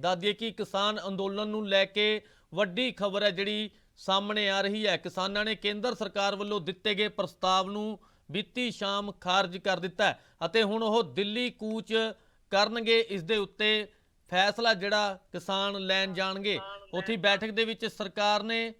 ਦੱਸਦੀਏ ਕਿ ਕਿਸਾਨ ਅੰਦੋਲਨ ਨੂੰ ਲੈ ਕੇ ਵੱਡੀ ਖਬਰ ਹੈ ਜਿਹੜੀ ਸਾਹਮਣੇ ਆ ਰਹੀ ਹੈ। ਕਿਸਾਨਾਂ ਨੇ ਕੇਂਦਰ ਸਰਕਾਰ ਵੱਲੋਂ ਦਿੱਤੇ ਗਏ ਪ੍ਰਸਤਾਵ ਨੂੰ ਬੀਤੀ ਸ਼ਾਮ ਖਾਰਜ ਕਰ ਦਿੱਤਾ ਅਤੇ ਹੁਣ ਉਹ ਦਿੱਲੀ ਕੂਚ ਕਰਨਗੇ। ਇਸ ਦੇ ਉੱਤੇ ਫੈਸਲਾ ਜਿਹੜਾ ਕਿਸਾਨ ਲੈਣ ਜਾਣਗੇ। ਉੱਥੇ ਬੈਠਕ ਦੇ ਵਿੱਚ ਸਰਕਾਰ ਨੇ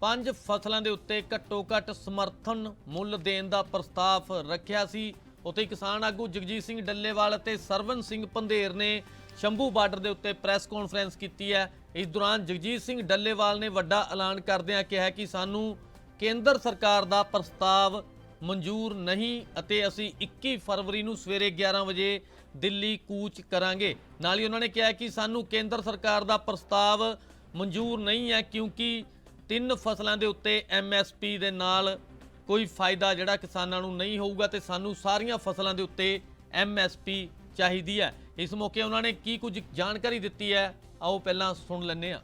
ਪੰਜ ਫਸਲਾਂ ਦੇ ਉੱਤੇ ਘੱਟੋ ਘੱਟ ਸਮਰਥਨ ਮੁੱਲ ਦੇਣ ਦਾ ਪ੍ਰਸਤਾਵ ਰੱਖਿਆ ਸੀ। ਉੱਥੇ ਕਿਸਾਨ ਆਗੂ ਜਗਜੀਤ ਸਿੰਘ ਡੱਲੇਵਾਲ ਅਤੇ ਸਰਵਨ ਸਿੰਘ ਪੰਧੇਰ ਨੇ ਸ਼ੰਭੂ ਬਾਰਡਰ ਦੇ ਉੱਤੇ ਪ੍ਰੈਸ ਕਾਨਫਰੰਸ ਕੀਤੀ ਹੈ। ਇਸ ਦੌਰਾਨ ਜਗਜੀਤ ਸਿੰਘ ਡੱਲੇਵਾਲ ਨੇ ਵੱਡਾ ਐਲਾਨ ਕਰਦਿਆਂ ਕਿਹਾ ਕਿ ਸਾਨੂੰ ਕੇਂਦਰ ਸਰਕਾਰ ਦਾ ਪ੍ਰਸਤਾਵ ਮਨਜ਼ੂਰ ਨਹੀਂ ਅਤੇ ਅਸੀਂ 21 ਫਰਵਰੀ ਨੂੰ ਸਵੇਰੇ 11 ਵਜੇ ਦਿੱਲੀ ਕੂਚ ਕਰਾਂਗੇ। ਨਾਲ ਹੀ ਉਹਨਾਂ ਨੇ ਕਿਹਾ ਕਿ ਸਾਨੂੰ ਕੇਂਦਰ ਸਰਕਾਰ ਦਾ ਪ੍ਰਸਤਾਵ ਮਨਜ਼ੂਰ ਨਹੀਂ ਹੈ ਕਿਉਂਕਿ ਤਿੰਨ ਫਸਲਾਂ ਦੇ ਉੱਤੇ ਐਮਐਸਪੀ ਦੇ ਨਾਲ ਕੋਈ ਫਾਇਦਾ ਜਿਹੜਾ ਕਿਸਾਨਾਂ ਨੂੰ ਨਹੀਂ ਹੋਊਗਾ ਤੇ ਸਾਨੂੰ ਸਾਰੀਆਂ ਫਸਲਾਂ ਦੇ ਉੱਤੇ ਐਮਐਸਪੀ ਚਾਹੀਦੀ ਹੈ ਇਸ ਮੌਕੇ ਉਹਨਾਂ ਨੇ ਕੀ ਕੁਝ ਜਾਣਕਾਰੀ ਦਿੱਤੀ ਹੈ ਆਓ ਪਹਿਲਾਂ ਸੁਣ ਲੈਂਦੇ ਹਾਂ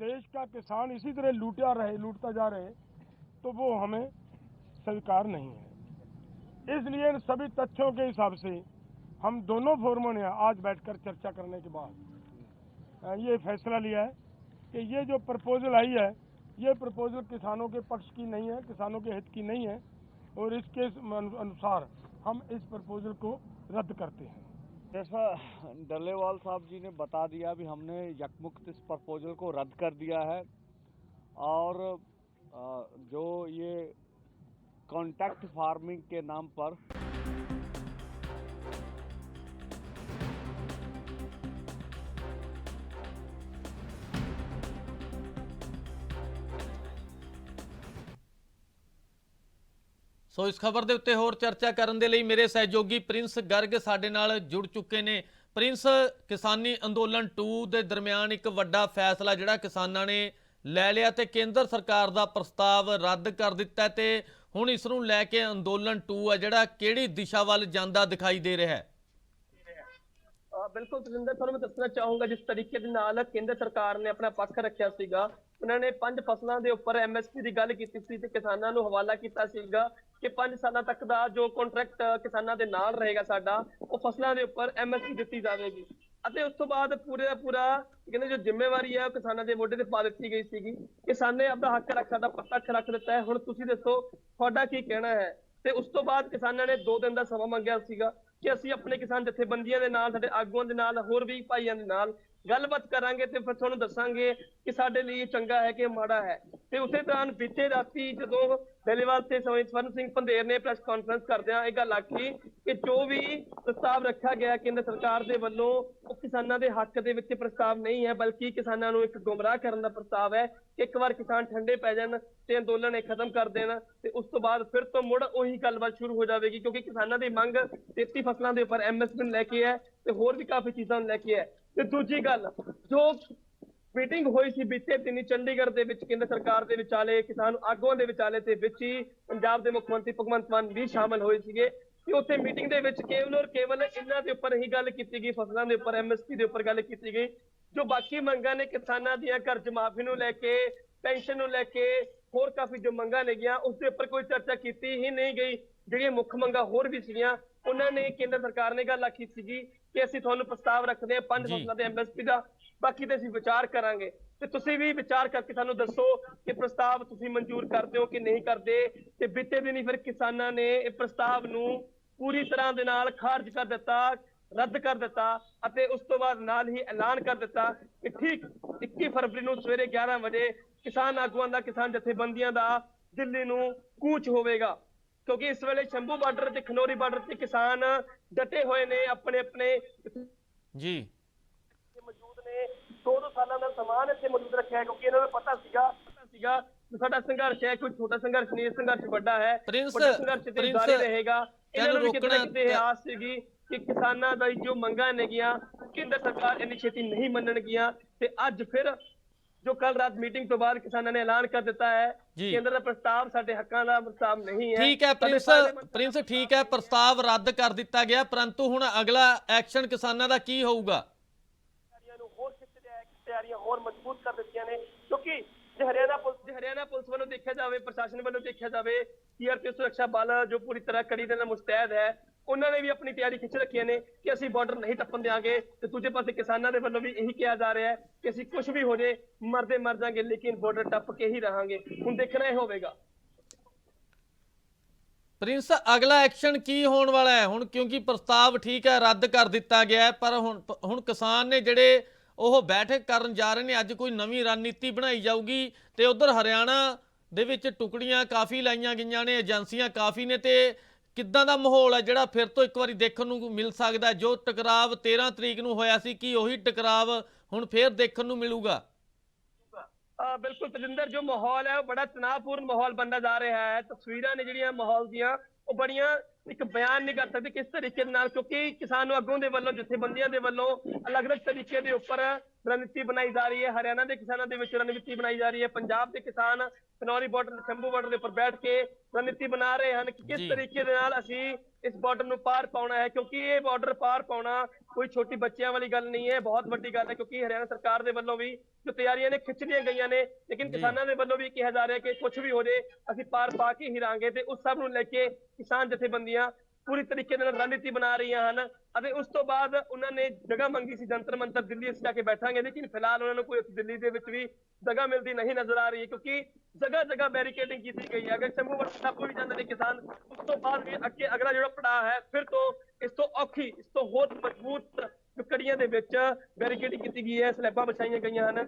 देश का किसान इसी तरह लूटा रहे लूटता जा रहे तो वो हमें स्वीकार नहीं है इसलिए इन सभी तथ्यों के हिसाब से हम दोनों फोरमों ने आज बैठकर चर्चा करने के बाद अ, ये फैसला लिया है कि ये जो प्रपोजल आई है, ये प्रपोजल किसानों के पक्ष की नहीं है, किसानों के हित की नहीं है, और इसके अनुसार हम इस प्रपोजल को रद्द करते हैं। जैसा डल्लेवाल साहब जी ने बता दिया भी हमने यकमुक्त इस प्रपोजल को रद्द कर दिया है, और जो ये कॉन्टैक्ट फ़ार्मिंग के नाम पर ਸੋ ਇਸ ਖਬਰ ਦੇ ਉੱਤੇ ਹੋਰ ਚਰਚਾ ਕਰਨ ਦੇ ਲਈ ਮੇਰੇ ਸਹਿਯੋਗੀ ਪ੍ਰਿੰਸ ਗਰਗ ਸਾਡੇ ਨਾਲ ਜੁੜ ਚੁੱਕੇ ਨੇ। ਪ੍ਰਿੰਸ, ਕਿਸਾਨੀ ਅੰਦੋਲਨ 2 ਦੇ ਦਰਮਿਆਨ ਇੱਕ ਵੱਡਾ ਫੈਸਲਾ ਜਿਹੜਾ ਕਿਸਾਨਾਂ ਨੇ ਲੈ ਲਿਆ ਤੇ ਕੇਂਦਰ ਸਰਕਾਰ ਦਾ ਪ੍ਰਸਤਾਵ ਰੱਦ ਕਰ ਦਿੱਤਾ ਤੇ ਹੁਣ ਇਸ ਨੂੰ ਲੈ ਕੇ ਅੰਦੋਲਨ 2 ਹੈ ਜਿਹੜਾ ਕਿਹੜੀ ਦਿਸ਼ਾ ਵੱਲ ਜਾਂਦਾ ਦਿਖਾਈ ਦੇ ਰਿਹਾ ਹੈ। ਬਿਲਕੁਲ ਤਜਿੰਦਰ ਤੁਹਾਨੂੰ ਮੈਂ ਦੱਸਣਾ ਚਾਹੂੰਗਾ, ਜਿਸ ਤਰੀਕੇ ਦੇ ਨਾਲ ਕੇਂਦਰ ਸਰਕਾਰ ਨੇ ਆਪਣਾ ਪੱਖ ਰੱਖਿਆ ਸੀਗਾ, ਉਹਨਾਂ ਨੇ ਪੰਜ ਫਸਲਾਂ ਦੇ ਉੱਪਰ ਐਮਐਸਪੀ ਦੀ ਗੱਲ ਕੀਤੀ ਸੀ ਤੇ ਕਿਸਾਨਾਂ ਨੂੰ ਹਵਾਲਾ ਕੀਤਾ ਸੀਗਾ ਕਿ 5 ਸਾਲਾਂ ਤੱਕ ਦਾ ਜੋ ਕੰਟਰੈਕਟ ਕਿਸਾਨਾਂ ਦੇ ਨਾਲ ਰਹੇਗਾ ਸਾਡਾ, ਉਹ ਫਸਲਾਂ ਦੇ ਉੱਪਰ ਐਮਐਸਪੀ ਦਿੱਤੀ ਜਾਵੇਗੀ। ਅਤੇ ਉਸ ਤੋਂ ਬਾਅਦ ਪੂਰੇ ਦਾ ਪੂਰਾ ਕਹਿੰਦੇ ਜੋ ਜ਼ਿੰਮੇਵਾਰੀ ਹੈ, ਉਹ ਕਿਸਾਨਾਂ ਦੇ ਮੋਢੇ ਤੇ ਪਾ ਦਿੱਤੀ ਗਈ ਸੀਗੀ। ਕਿਸਾਨ ਨੇ ਆਪਣਾ ਹੱਕ ਰੱਖਣ ਦਾ ਪੱਖ ਰੱਖ ਦਿੱਤਾ ਹੈ। ਹੁਣ ਤੁਸੀਂ ਦੱਸੋ, ਤੁਹਾਡਾ ਕੀ ਕਹਿਣਾ ਹੈ? ਤੇ ਉਸ ਤੋਂ ਬਾਅਦ ਕਿਸਾਨਾਂ ਨੇ 2 ਦਿਨ ਦਾ ਸਮਾਂ ਮੰਗਿਆ ਸੀਗਾ। ਕਿ ਅਸੀਂ ਆਪਣੇ ਕਿਸਾਨ ਜਥੇਬੰਦੀਆਂ ਦੇ ਨਾਲ, ਸਾਡੇ ਆਗੂਆਂ ਦੇ ਨਾਲ, ਹੋਰ ਵੀ ਭਾਈਆਂ ਦੇ ਨਾਲ ਗੱਲਬਾਤ ਕਰਾਂਗੇ ਤੇ ਫਿਰ ਤੁਹਾਨੂੰ ਦੱਸਾਂਗੇ ਕਿ ਸਾਡੇ ਲਈ ਚੰਗਾ ਹੈ ਕਿ ਮਾੜਾ ਹੈ। ਤੇ ਉਸੇ ਦੌਰਾਨ ਬੀਤੇ ਰਾਤੀ ਜਦੋਂ ਡੇਲੀਵਾਲ ਤੇ ਸਵਰਨ ਸਿੰਘ ਪੰਧੇਰ ਨੇ ਪ੍ਰੈਸ ਕਾਨਫਰੰਸ ਕਰਦਿਆਂ ਇਹ ਗੱਲ ਆਖੀ ਕਿ ਜੋ ਵੀ ਪ੍ਰਸਤਾਵ ਰੱਖਿਆ ਗਿਆ ਕੇਂਦਰ ਸਰਕਾਰ ਦੇ ਵੱਲੋਂ ਉਹ ਕਿਸਾਨਾਂ ਦੇ ਹੱਕ ਦੇ ਵਿੱਚ ਪ੍ਰਸਤਾਵ ਨਹੀਂ ਹੈ, ਬਲਕਿ ਕਿਸਾਨਾਂ ਨੂੰ ਇੱਕ ਗੁੰਮਰਾਹ ਕਰਨ ਦਾ ਪ੍ਰਸਤਾਵ ਹੈ ਕਿ ਇੱਕ ਵਾਰ ਕਿਸਾਨ ਠੰਡੇ ਪੈ ਜਾਣ ਤੇ ਅੰਦੋਲਨ ਇਹ ਖਤਮ ਕਰ ਦੇਣ ਤੇ ਉਸ ਤੋਂ ਬਾਅਦ ਫਿਰ ਤੋਂ ਮੁੜ ਉਹੀ ਗੱਲਬਾਤ ਸ਼ੁਰੂ ਹੋ ਜਾਵੇਗੀ, ਕਿਉਂਕਿ ਕਿਸਾਨਾਂ ਦੀ ਮੰਗ 33 ਫਸਲਾਂ ਦੇ ਉੱਪਰ ਐਮਐਸਪੀ ਨੂੰ ਲੈ ਕੇ ਹੈ ਤੇ ਹੋਰ ਵੀ ਕਾਫੀ ਚੀਜ਼ਾਂ ਨੂੰ ਲੈ ਕੇ ਹੈ। ਤੇ ਦੂਜੀ ਗੱਲ, ਜੋ ਮੀਟਿੰਗ ਹੋਈ ਸੀ ਬੀਤੇ ਦਿਨੀ ਚੰਡੀਗੜ੍ਹ ਦੇ ਵਿੱਚ, ਕੇਂਦਰ ਸਰਕਾਰ ਦੇ ਵਿਚਾਲੇ, ਕਿਸਾਨ ਆਗੂਆਂ ਦੇ ਵਿਚਾਲੇ ਤੇ ਵਿੱਚ ਹੀ ਪੰਜਾਬ ਦੇ ਮੁੱਖ ਮੰਤਰੀ ਭਗਵੰਤ ਮਾਨ ਵੀ ਸ਼ਾਮਲ ਹੋਏ ਸੀਗੇ। ਕਿ ਉੱਥੇ ਮੀਟਿੰਗ ਦੇ ਵਿੱਚ ਕੇਵਲ ਔਰ ਕੇਵਲ ਇਹਨਾਂ ਦੇ ਉੱਪਰ ਹੀ ਗੱਲ ਕੀਤੀ ਗਈ, ਫਸਲਾਂ ਦੇ ਉੱਪਰ ਐਮਐਸਪੀ ਦੇ ਉੱਪਰ ਗੱਲ ਕੀਤੀ ਗਈ। ਜੋ ਬਾਕੀ ਮੰਗਾਂ ਨੇ ਕਿਸਾਨਾਂ ਦੀਆਂ ਕਰਜ਼ ਮਾਫੀ ਨੂੰ ਲੈ ਕੇ, ਪੈਨਸ਼ਨ ਨੂੰ ਲੈ ਕੇ, ਹੋਰ ਕਾਫੀ ਜੋ ਮੰਗਾਂ ਨੇਗੀਆਂ ਉਸ ਦੇ ਉੱਪਰ ਕੋਈ ਚਰਚਾ ਕੀਤੀ ਹੀ ਨਹੀਂ ਗਈ। ਜਿਹੜੀਆਂ ਮੁੱਖ ਮੰਗਾਂ ਹੋਰ ਵੀ ਸੀਗੀਆਂ ਉਹਨਾਂ ਨੇ ਕੇਂਦਰ ਸਰਕਾਰ ਨੇ ਗੱਲ ਆਖੀ ਸੀਗੀ ਕਿ ਅਸੀਂ ਤੁਹਾਨੂੰ ਪ੍ਰਸਤਾਵ ਰੱਖਦੇ ਹਾਂ ਪੰਜ। ਫਸਲਾਂ ਦੇ ਐਮਐਸਪੀ ਦਾ ਬਾਕੀ ਤੇ ਅਸੀਂ ਵਿਚਾਰ ਕਰਾਂਗੇ ਤੇ ਤੁਸੀਂ ਵੀ ਵਿਚਾਰ ਕਰਕੇ ਸਾਨੂੰ ਦੱਸੋ ਕਿ ਪ੍ਰਸਤਾਵ ਤੁਸੀਂ ਮਨਜ਼ੂਰ ਕਰਦੇ ਹੋ ਕਿ ਨਹੀਂ ਕਰਦੇ ਤੇ ਬੀਤੇ ਦਿਨੀ ਫਿਰ ਕਿਸਾਨਾਂ ਨੇ ਇਹ ਪ੍ਰਸਤਾਵ ਨੂੰ ਪੂਰੀ ਤਰ੍ਹਾਂ ਦੇ ਨਾਲ ਖਾਰਜ ਕਰ ਦਿੱਤਾ ਰੱਦ ਕਰ ਦਿੱਤਾ ਅਤੇ ਉਸ ਤੋਂ ਬਾਅਦ ਨਾਲ ਹੀ ਐਲਾਨ ਕਰ ਦਿੱਤਾ ਕਿ ਠੀਕ 21 ਫਰਵਰੀ ਨੂੰ ਸਵੇਰੇ 11 ਵਜੇ ਕਿਸਾਨ ਆਗੂਆਂ ਦਾ ਕਿਸਾਨ ਜਥੇਬੰਦੀਆਂ ਦਾ ਦਿੱਲੀ ਨੂੰ ਕੂਚ ਹੋਵੇਗਾ ਕਿਉਂਕਿ ਇਸ ਵੇਲੇ ਸ਼ੰਭੂ ਬਾਰਡਰ ਤੇ ਖਨੌਰੀ ਬਾਰਡਰ ਤੇ ਕਿਸਾਨ ਡਟੇ ਹੋਏ ਨੇ ਆਪਣੇ ਆਪਣੇ ਜੀ। ਮੌਜੂਦ ਨੇ। ਦੋ ਦੋ ਸਾਲਾਂ ਦਾ ਸਮਾਨ ਇੱਥੇ ਮੌਜੂਦ ਰੱਖਿਆ ਹੈ ਕਿਉਂਕਿ ਇਹਨਾਂ ਨੂੰ ਪਤਾ ਸੀਗਾ ਪਤਾ ਸੀਗਾ ਕਿ ਸਾਡਾ ਸੰਘਰਸ਼ ਹੈ ਕੋਈ ਛੋਟਾ ਸੰਘਰਸ਼ ਨਹੀਂ ਇਹ ਸੰਘਰਸ਼ ਵੱਡਾ ਹੈ। ਵੱਡਾ ਸੰਘਰਸ਼ ਤੇ ਜਾਰੀ ਰਹੇਗਾ। ਇਹਨਾਂ ਨੂੰ ਕਿਤੇ ਕਿਤੇ ਆਸ ਸੀਗੀ ਕਿ ਕਿਸਾਨਾਂ ਦਾ ਜੋ ਮੰਗਾਂ ਨੇਗੀਆਂ ਕੇਂਦਰ ਸਰਕਾਰ ਇੰਨੀ ਛੇਤੀ ਨਹੀਂ ਮੰਨਣਗੀਆਂ। ਤੇ ਅੱਜ ਫਿਰ ਜੋ ਕੱਲ ਰਾਤ ਮੀਟਿੰਗ ਤੋਂ ਬਾਅਦ ਕਿਸਾਨਾਂ ਨੇ ਐਲਾਨ ਕਰ ਦਿੱਤਾ ਹੈ। ਕੇਂਦਰ ਦਾ ਪ੍ਰਸਤਾਵ ਸਾਡੇ ਹੱਕਾਂ ਦਾ ਪ੍ਰਸਤਾਵ ਨਹੀਂ ਹੈ ਠੀਕ ਹੈ ਪ੍ਰਿੰਸ ਪ੍ਰਿੰਸ ਠੀਕ ਹੈ ਪ੍ਰਸਤਾਵ ਰੱਦ ਕਰ ਦਿੱਤਾ ਗਿਆ ਪਰੰਤੂ ਹੁਣ ਅਗਲਾ ਐਕਸ਼ਨ ਕਿਸਾਨਾਂ ਦਾ ਕੀ ਹੋਊਗਾ ਤਿਆਰੀਆਂ ਹੋਰ ਮਜ਼ਬੂਤ ਕਰ ਦਿੱਤੀਆਂ ਨੇ ਕਿਉਂਕਿ ਜੇ ਹਰਿਆਣਾ ਪੁਲਿਸ ਜੇ ਹਰਿਆਣਾ ਪੁਲਿਸ ਵੱਲੋਂ ਦੇਖਿਆ ਜਾਵੇ, ਪ੍ਰਸ਼ਾਸਨ ਵੱਲੋਂ ਦੇਖਿਆ ਜਾਵੇ ਸੀਆਰਪੀਐਫ ਸੁਰੱਖਿਆ ਬਲ ਜੋ ਪੂਰੀ ਤਰ੍ਹਾਂ ਕੜੀ ਦੇ ਨਾਲ ਮੁਸਤੈਦ ਹੈ, ਉਹਨਾਂ ਨੇ ਵੀ ਆਪਣੀ ਤਿਆਰੀ ਖਿੱਚ ਰੱਖੀਆਂ ਨੇ ਕਿ ਅਸੀਂ ਬਾਰਡਰ ਨਹੀਂ ਟੱਪਣ ਦਿਆਂਗੇ ਤੇ ਦੂਜੇ ਪਾਸੇ ਕਿਸਾਨਾਂ ਦੇ ਵੱਲੋਂ ਵੀ ਇਹੀ ਕਿਹਾ ਜਾ ਰਿਹਾ ਹੈ ਕਿ ਅਸੀਂ ਕੁਝ ਵੀ ਹੋ ਜੇ, ਮਰਦੇ ਮਰ ਜਾਾਂਗੇ, ਲੇਕਿਨ ਬਾਰਡਰ ਟੱਪ ਕੇ ਹੀ ਰਹਾਂਗੇ। ਹੁਣ ਦੇਖਣਾ ਇਹ ਹੋਵੇਗਾ। ਪ੍ਰਿੰਸ, ਅਗਲਾ ਐਕਸ਼ਨ ਕੀ ਹੋਣ ਵਾਲਾ ਹੈ? ਹੁਣ ਕਿਉਂਕਿ ਪ੍ਰਸਤਾਵ ਠੀਕ ਹੈ, ਰੱਦ ਕਰ ਦਿੱਤਾ ਗਿਆ ਪਰ ਹੁਣ ਹੁਣ ਕਿਸਾਨ ਨੇ ਜਿਹੜੇ ਉਹ ਬੈਠਕ ਕਰਨ ਜਾ ਰਹੇ ਨੇ। ਅੱਜ ਕੋਈ ਨਵੀਂ ਰਣਨੀਤੀ ਬਣਾਈ ਜਾਊਗੀ ਤੇ ਉਧਰ ਹਰਿਆਣਾ ਦੇ ਵਿੱਚ ਟੁਕੜੀਆਂ ਕਾਫੀ ਲਾਈਆਂ ਗਈਆਂ ਨੇ, ਏਜੰਸੀਆਂ ਕਾਫੀ ਨੇ ਤੇ ਕਿੱਦਾਂ ਦਾ ਮਾਹੌਲ ਹੈ ਜਿਹੜਾ ਫਿਰ ਤੋਂ ਇੱਕ ਵਾਰੀ ਦੇਖਣ ਨੂੰ ਮਿਲ ਸਕਦਾ ਜੋ ਟਕਰਾਵ 13 ਤਰੀਕ ਨੂੰ ਹੋਇਆ ਸੀ ਕੀ ਉਹੀ ਟਕਰਾਵ ਹੁਣ ਫਿਰ ਦੇਖਣ ਨੂੰ ਮਿਲੂਗਾ? ਬਿਲਕੁਲ ਤਜਿੰਦਰ ਜੋ ਮਾਹੌਲ ਹੈ ਉਹ ਬੜਾ ਤਣਾਅਪੂਰਨ ਮਾਹੌਲ ਬਣਦਾ ਜਾ ਰਿਹਾ ਹੈ। ਤਸਵੀਰਾਂ ਨੇ ਜਿਹੜੀਆਂ ਮਾਹੌਲ ਦੀਆਂ ਉਹ ਬੜੀਆਂ ਇੱਕ ਬਿਆਨ ਨਹੀਂ ਕਰ ਸਕਦੇ ਕਿਸ ਤਰੀਕੇ ਦੇ ਨਾਲ, ਕਿਉਂਕਿ ਕਿਸਾਨ ਆਗੂਆਂ ਦੇ ਵੱਲੋਂ, ਜਥੇਬੰਦੀਆਂ ਦੇ ਵੱਲੋਂ ਅਲੱਗ-ਅਲੱਗ ਤਰੀਕੇ ਦੇ ਉੱਪਰ ਰਣਨੀਤੀ ਬਣਾਈ ਜਾ ਰਹੀ ਹੈ ਹਰਿਆਣਾ ਦੇ ਕਿਸਾਨਾਂ ਦੇ ਵਿੱਚ ਰਣਨੀਤੀ ਬਣਾਈ ਜਾ ਰਹੀ ਹੈ ਪੰਜਾਬ ਦੇ ਕਿਸਾਨ ਖਨੌਰੀ ਬਾਰਡਰ ਸ਼ੰਭੂ ਬਾਰਡਰ ਦੇ ਉੱਪਰ ਬੈਠ ਕੇ ਰਣਨੀਤੀ ਬਣਾ ਰਹੇ ਹਨ ਕਿ। ਕਿਸ ਤਰੀਕੇ ਦੇ ਨਾਲ ਅਸੀਂ ਇਸ ਬਾਰਡਰ ਨੂੰ ਪਾਰ ਪਾਉਣਾ ਹੈ ਕਿਉਂਕਿ ਇਹ ਬਾਰਡਰ ਪਾਰ ਪਾਉਣਾ ਕੋਈ ਛੋਟੀ ਬੱਚਿਆਂ ਵਾਲੀ ਗੱਲ ਨਹੀਂ ਹੈ ਬਹੁਤ ਵੱਡੀ ਗੱਲ ਹੈ ਕਿਉਂਕਿ ਹਰਿਆਣਾ ਸਰਕਾਰ ਦੇ ਵੱਲੋਂ ਵੀ ਜੋ ਤਿਆਰੀਆਂ ਨੇ ਖਿੱਚ ਲਈਆਂ ਗਈਆਂ ਨੇ ਲੇਕਿਨ। ਕਿਸਾਨਾਂ ਦੇ ਵੱਲੋਂ ਵੀ ਕਿਹਾ ਜਾ ਰਿਹਾ ਕਿ ਕੁਝ ਵੀ ਹੋ ਜੇ ਅਸੀਂ ਪਾਰ ਪਾ ਕੇ ਹੀ ਰਾਂਗੇ ਤੇ ਉਸ ਸਭ ਨੂੰ ਲੈ ਕੇ ਕਿਸਾਨ ਜਥੇਬੰਦੀਆਂ ਪੂਰੀ ਤਰੀਕੇ ਨਾਲ ਰਣਨੀਤੀ ਬਣਾ ਰਹੀਆਂ ਹਨ ਅਤੇ ਉਸ ਤੋਂ ਬਾਅਦ ਉਹਨਾਂ ਨੇ ਜਗ੍ਹਾ ਮੰਗੀ ਸੀ ਜੰਤਰ ਮੰਤਰ ਦਿੱਲੀ ਅਸੀਂ ਜਾ ਕੇ ਬੈਠਾਂਗੇ, ਲੇਕਿਨ ਫਿਲਹਾਲ ਉਹਨਾਂ ਨੂੰ ਕੋਈ ਦਿੱਲੀ ਦੇ ਵਿੱਚ ਵੀ ਜਗ੍ਹਾ ਮਿਲਦੀ ਨਹੀਂ ਨਜ਼ਰ ਆ ਰਹੀ ਕਿਉਂਕਿ ਜਗ੍ਹਾ ਜਗ੍ਹਾ ਬੈਰੀਕੇਡਿੰਗ ਕੀਤੀ ਗਈ ਹੈ। ਅਗਰ ਸ਼ੰਭੂ ਵਰਤ ਵੀ ਜਾਂਦੇ ਨੇ ਕਿਸਾਨ, ਉਸ ਤੋਂ ਬਾਅਦ ਵੀ ਅੱਗੇ ਅਗਲਾ ਜਿਹੜਾ ਪੜਾਅ ਹੈ, ਫਿਰ ਤੋਂ ਇਸ ਤੋਂ ਔਖੀ, ਇਸ ਤੋਂ ਹੋਰ ਮਜ਼ਬੂਤ ਕੜੀਆਂ ਦੇ ਵਿੱਚ ਬੈਰੀਕੇਡਿੰਗ ਕੀਤੀ ਗਈ ਹੈ, ਸਲੈਬਾਂ ਵਿਛਾਈਆਂ ਗਈਆਂ ਹਨ।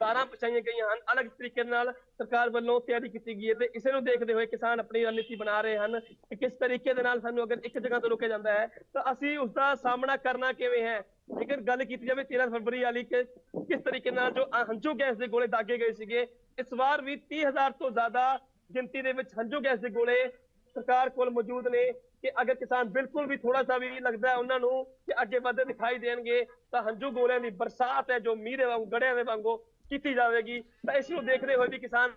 ਤਾਰਾਂ ਪਛਾਈਆਂ ਗਈਆਂ ਹਨ। ਅਲੱਗ ਤਰੀਕੇ ਦੇ ਨਾਲ ਸਰਕਾਰ ਵੱਲੋਂ ਤਿਆਰੀ ਕੀਤੀ ਗਈ ਹੈ ਤੇ ਇਸੇ ਨੂੰ ਦੇਖਦੇ ਹੋਏ ਕਿਸਾਨ ਆਪਣੀ ਰਣਨੀਤੀ ਬਣਾ ਰਹੇ ਹਨ ਕਿ ਕਿਸ ਤਰੀਕੇ ਦੇ ਨਾਲ ਸਾਨੂੰ ਅਗਰ ਇੱਕ ਜਗ੍ਹਾ ਤੋਂ ਰੋਕਿਆ ਜਾਂਦਾ ਹੈ, ਤਾਂ ਅਸੀਂ ਉਸ ਦਾ ਸਾਹਮਣਾ ਕਰਨਾ ਕਿਵੇਂ ਹੈ? ਜੇਕਰ ਗੱਲ ਕੀਤੀ ਜਾਵੇ 13 ਫਰਵਰੀ ਵਾਲੀ ਕਿ ਕਿਸ ਤਰੀਕੇ ਨਾਲ ਜੋ ਅ- ਹੰਝੂ ਗੈਸ ਦੇ ਗੋਲੇ ਦਾਗੇ ਗਏ ਸੀਗੇ, ਇਸ ਵਾਰ ਵੀ 30000 ਤੋਂ ਜ਼ਿਆਦਾ ਗਿਣਤੀ ਦੇ ਵਿੱਚ ਹੰਝੂ ਗੈਸ ਦੇ ਗੋਲੇ ਸਰਕਾਰ ਕੋਲ ਮੌਜੂਦ ਨੇ ਕਿ ਅਗਰ ਕਿਸਾਨ ਬਿਲਕੁਲ ਵੀ ਥੋੜਾ ਸਾ ਵੀ ਲੱਗਦਾ ਹੈ ਉਹਨਾਂ ਨੂੰ ਕਿ ਅੱਗੇ ਵਧਦੇ ਦਿਖਾਈ ਦੇਣਗੇ, ਤਾਂ ਹੰਝੂ ਗੋਲਿਆਂ ਦੀ ਬਰਸਾਤ ਹੈ ਜੋ ਮੀਂਹ ਦੇ ਵਾਂਗੂ, ਗੜਿਆਂ ਦੇ ਵਾਂਗੂ ਕੀਤੀ ਜਾਵੇਗੀ। ਤਾਂ ਇਸ ਨੂੰ ਦੇਖਦੇ ਹੋਏ ਵੀ ਕਿਸਾਨ